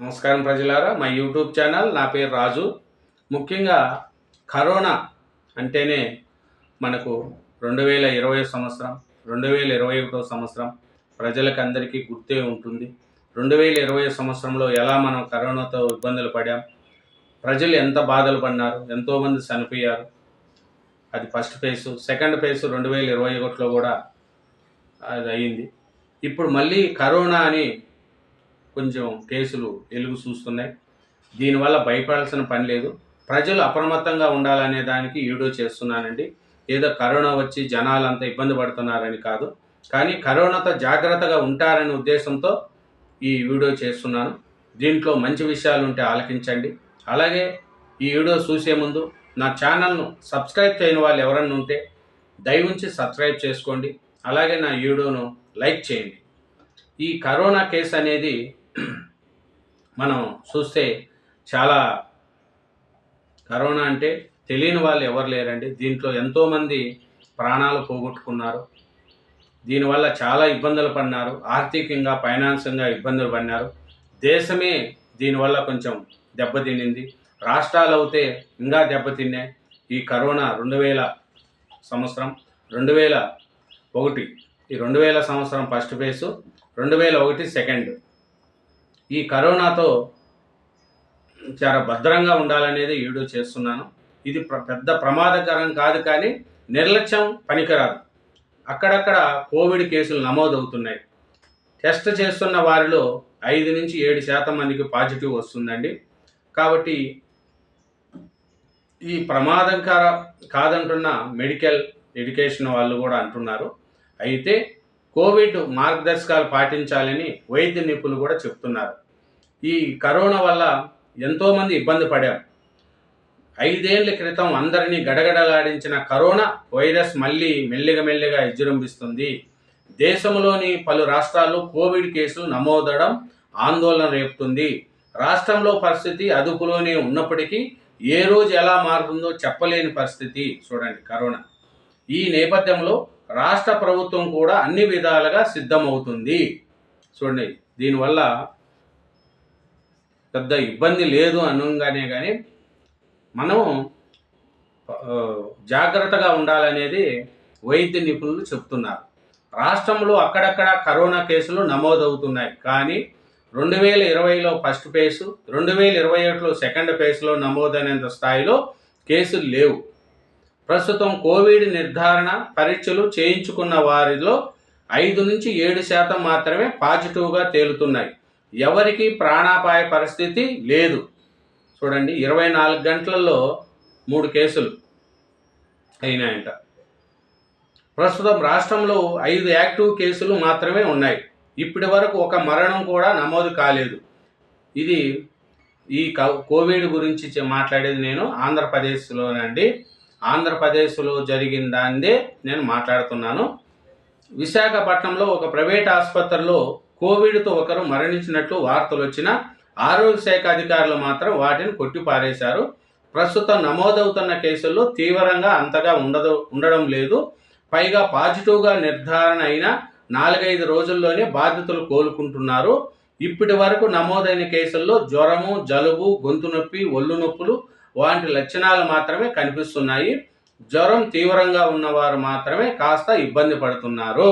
నమస్కారం ప్రజలారా మా యూట్యూబ్ ఛానల్ నా పేరు రాజు. ముఖ్యంగా కరోనా అంటేనే మనకు రెండు వేల ఇరవై సంవత్సరం రెండు వేల ఇరవై ఒకటో సంవత్సరం ప్రజలకు అందరికీ గుర్తే ఉంటుంది. రెండు వేల ఇరవై సంవత్సరంలో ఎలా మనం కరోనాతో ఇబ్బందులు పడాం ప్రజలు ఎంత బాధలు పడినారు ఎంతోమంది చనిపోయారు అది ఫస్ట్ ఫేజ్ సెకండ్ ఫేజ్ రెండు వేల ఇరవై ఒకటిలో కూడా అది అయింది ఇప్పుడు మళ్ళీ కరోనా అని కొంచెం కేసులు వెలుగు చూస్తున్నాయి దీనివల్ల భయపడాల్సిన పని లేదు. ప్రజలు అప్రమత్తంగా ఉండాలనే దానికి ఈడో చేస్తున్నానండి. ఏదో కరోనా వచ్చి జనాలంతా ఇబ్బంది పడుతున్నారని కాదు. కానీ కరోనాతో జాగ్రత్తగా ఉంటారనే ఉద్దేశంతో ఈ వీడియో చేస్తున్నాను. దీంట్లో మంచి విషయాలు ఉంటే ఆలకించండి. అలాగే ఈ వీడియో చూసే ముందు నా ఛానల్ను సబ్స్క్రైబ్ చేయని వాళ్ళు ఎవరన్నా ఉంటే దయవుంచి సబ్స్క్రైబ్ చేసుకోండి. అలాగే నా వీడియోను లైక్ చేయండి. ఈ కరోనా కేసు అనేది మనం చూస్తే చాలా కరోనా అంటే తెలియని వాళ్ళు ఎవరు లేరండి. దీంట్లో ఎంతోమంది ప్రాణాలు పోగొట్టుకున్నారు. దీనివల్ల చాలా ఇబ్బందులు పడినారు. ఆర్థికంగా ఫైనాన్సింగ్గా ఇబ్బందులు పడినారు. దేశమే దీనివల్ల కొంచెం దెబ్బతినింది. రాష్ట్రాలు అయితే ఇంకా దెబ్బతిన్నాయి. ఈ కరోనా రెండు వేల సంవత్సరం రెండు వేల ఒకటి. ఈ రెండు వేల సంవత్సరం ఫస్ట్ ఫేసు రెండు వేల ఒకటి సెకండ్. ఈ కరోనాతో చాలా భద్రంగా ఉండాలనేది వీడియో చేస్తున్నాను. ఇది ప్ర- పెద్ద ప్రమాదకరం కాదు కానీ నిర్లక్ష్యం పనికిరాదు. అక్కడక్కడ కోవిడ్ కేసులు నమోదవుతున్నాయి. టెస్ట్ చేస్తున్న వారిలో ఐదు నుంచి ఏడు శాతం మందికి పాజిటివ్ వస్తుందండి. కాబట్టి ఈ ప్రమాదకర కాదంటున్న మెడికల్ ఎడ్యుకేషన్ వాళ్ళు కూడా అంటున్నారు. అయితే కోవిడ్ మార్గదర్శకాలు పాటించాలని వైద్య నిపుణులు కూడా చెప్తున్నారు. ఈ కరోనా వల్ల ఎంతోమంది ఇబ్బంది పడారు. ఐదేళ్ళ క్రితం అందరినీ గడగడలాడించిన కరోనా వైరస్ మళ్ళీ మెల్లిగా మెల్లిగా విజృంభిస్తుంది. దేశంలోని పలు రాష్ట్రాల్లో కోవిడ్ కేసులు నమోదడం ఆందోళన రేపుతుంది. రాష్ట్రంలో పరిస్థితి అదుపులోనే ఉన్నప్పటికీ ఏ రోజు ఎలా మారుతుందో చెప్పలేని పరిస్థితి. చూడండి కరోనా. ఈ నేపథ్యంలో రాష్ట్ర ప్రభుత్వం కూడా అన్ని విధాలుగా సిద్ధమవుతుంది. చూడండి దీనివల్ల పెద్ద ఇబ్బంది లేదు అనగానే కానీ మనం జాగ్రత్తగా ఉండాలనేది వైద్య నిపుణులు చెప్తున్నారు. రాష్ట్రంలో అక్కడక్కడ కరోనా కేసులు నమోదవుతున్నాయి. కానీ రెండు వేల ఇరవైలో ఫస్ట్ ఫేసు రెండు వేల ఇరవై ఒకటిలో సెకండ్ ఫేజ్లో నమోదైనంత స్థాయిలో కేసులు లేవు. ప్రస్తుతం కోవిడ్ నిర్ధారణ పరీక్షలు చేయించుకున్న వారిలో ఐదు నుంచి ఏడు శాతం మాత్రమే పాజిటివ్గా తేలుతున్నాయి. ఎవరికి ప్రాణాపాయ పరిస్థితి లేదు. చూడండి ఇరవై నాలుగు గంటలలో మూడు కేసులు అయినాయంట. ప్రస్తుతం రాష్ట్రంలో ఐదు యాక్టివ్ కేసులు మాత్రమే ఉన్నాయి. ఇప్పటి వరకు ఒక మరణం కూడా నమోదు కాలేదు. ఇది ఈ కోవిడ్ గురించి మాట్లాడేది నేను ఆంధ్రప్రదేశ్లోనండి. ఆంధ్రప్రదేశ్లో జరిగిన దాన్నే నేను మాట్లాడుతున్నాను. విశాఖపట్నంలో ఒక ప్రైవేట్ ఆసుపత్రిలో కోవిడ్తో ఒకరు మరణించినట్లు వార్తలు వచ్చిన ఆరోగ్య శాఖ అధికారులు మాత్రం వాటిని కొట్టిపారేశారు. ప్రస్తుతం నమోదవుతున్న కేసుల్లో తీవ్రంగా అంతగా ఉండదు ఉండడం లేదు. పైగా పాజిటివ్గా నిర్ధారణ అయిన నాలుగైదు రోజుల్లోనే బాధితులు కోలుకుంటున్నారు. ఇప్పటి వరకు నమోదైన కేసుల్లో జ్వరము జలుబు గొంతు నొప్పి ఒళ్ళు నొప్పులు వాటి లక్షణాలు మాత్రమే కనిపిస్తున్నాయి. జ్వరం తీవ్రంగా ఉన్నవారు మాత్రమే కాస్త ఇబ్బంది పడుతున్నారు.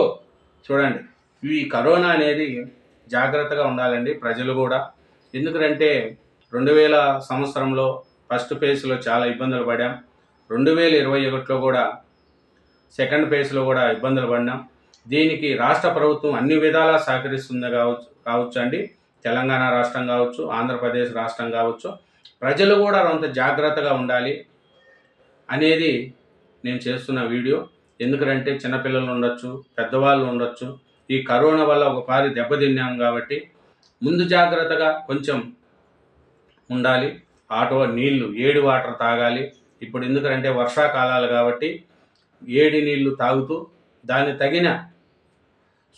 చూడండి ఈ కరోనా అనేది జాగ్రత్తగా ఉండాలండి ప్రజలు కూడా. ఎందుకంటే రెండు వేల సంవత్సరంలో ఫస్ట్ ఫేజ్లో చాలా ఇబ్బందులు పడాం. రెండు వేల ఇరవై ఒకటిలో కూడా సెకండ్ ఫేజ్లో కూడా ఇబ్బందులు పడినాం. దీనికి రాష్ట్ర ప్రభుత్వం అన్ని విధాలా సహకరిస్తుంది కావచ్చు కావచ్చు అండి తెలంగాణ రాష్ట్రం కావచ్చు ఆంధ్రప్రదేశ్ రాష్ట్రం కావచ్చు. ప్రజలు కూడా కొంత జాగ్రత్తగా ఉండాలి అనేది నేను చేస్తున్న వీడియో. ఎందుకంటే చిన్నపిల్లలు ఉండొచ్చు పెద్దవాళ్ళు ఉండొచ్చు. ఈ కరోనా వల్ల ఒకసారి దెబ్బతిన్నాం కాబట్టి ముందు జాగ్రత్తగా కొంచెం ఉండాలి. ఆటో నీళ్ళు ఏడి వాటర్ తాగాలి. ఇప్పుడు ఎందుకంటే వర్షాకాలాలు కాబట్టి ఏడి నీళ్ళు తాగుతూ దాని తగిన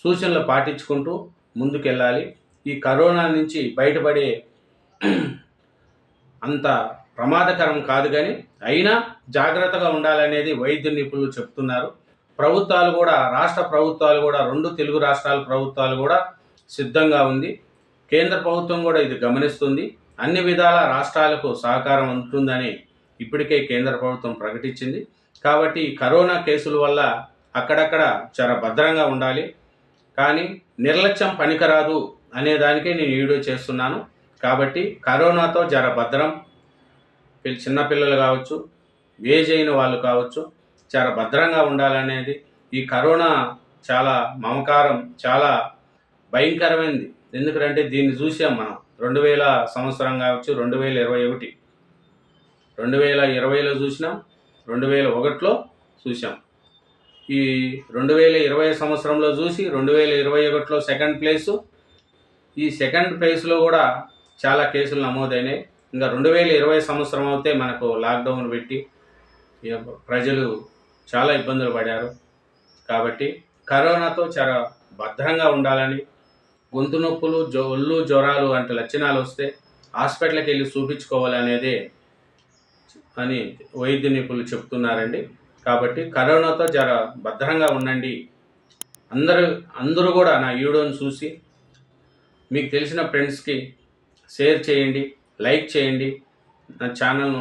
సూచనలు పాటించుకుంటూ ముందుకెళ్ళాలి. ఈ కరోనా నుంచి బయటపడే అంత ప్రమాదకరం కాదు కానీ అయినా జాగ్రత్తగా ఉండాలనేది వైద్య నిపుణులు చెప్తున్నారు. ప్రభుత్వాలు కూడా రాష్ట్ర ప్రభుత్వాలు కూడా రెండు తెలుగు రాష్ట్రాల ప్రభుత్వాలు కూడా సిద్ధంగా ఉంది. కేంద్ర ప్రభుత్వం కూడా ఇది గమనిస్తుంది. అన్ని విధాల రాష్ట్రాలకు సహకారం అందుతుందని ఇప్పటికే కేంద్ర ప్రభుత్వం ప్రకటించింది. కాబట్టి కరోనా కేసుల వల్ల అక్కడక్కడ చాలా భద్రంగా ఉండాలి. కానీ నిర్లక్ష్యం పనికిరాదు అనే దానికే నేను వీడియో చేస్తున్నాను. కాబట్టి కరోనాతో జర భద్రం. చిన్నపిల్లలు కావచ్చు ఏజ్ అయిన వాళ్ళు కావచ్చు చాలా భద్రంగా ఉండాలనేది ఈ కరోనా చాలా మమకారం చాలా భయంకరమైనది ఎందుకంటే దీన్ని చూసాం మనం. రెండు వేల సంవత్సరం కావచ్చు రెండు వేల ఇరవై ఒకటి. రెండు వేల ఇరవైలో చూసినాం రెండు వేల ఒకటిలో చూసాం. ఈ రెండు వేల ఇరవై సంవత్సరంలో చూసి రెండు వేల ఇరవై ఒకటిలో సెకండ్ ప్లేసు. ఈ సెకండ్ ప్లేస్లో కూడా చాలా కేసులు నమోదైనాయి. ఇంకా రెండు వేల ఇరవై సంవత్సరం అయితే మనకు లాక్డౌన్ పెట్టి ప్రజలు చాలా ఇబ్బందులు పడారు. కాబట్టి కరోనాతో చాలా భద్రంగా ఉండాలని గొంతు నొప్పులు జో ఒళ్ళు జ్వరాలు వంటి లక్షణాలు వస్తే హాస్పిటల్కి వెళ్ళి చూపించుకోవాలనేదే అని వైద్య నిపుణులు చెప్తున్నారండి. కాబట్టి కరోనాతో జర భద్రంగా ఉండండి. అందరూ అందరూ కూడా నా వీడియోని చూసి మీకు తెలిసిన ఫ్రెండ్స్కి షేర్ చేయండి లైక్ చేయండి. నా ఛానల్ను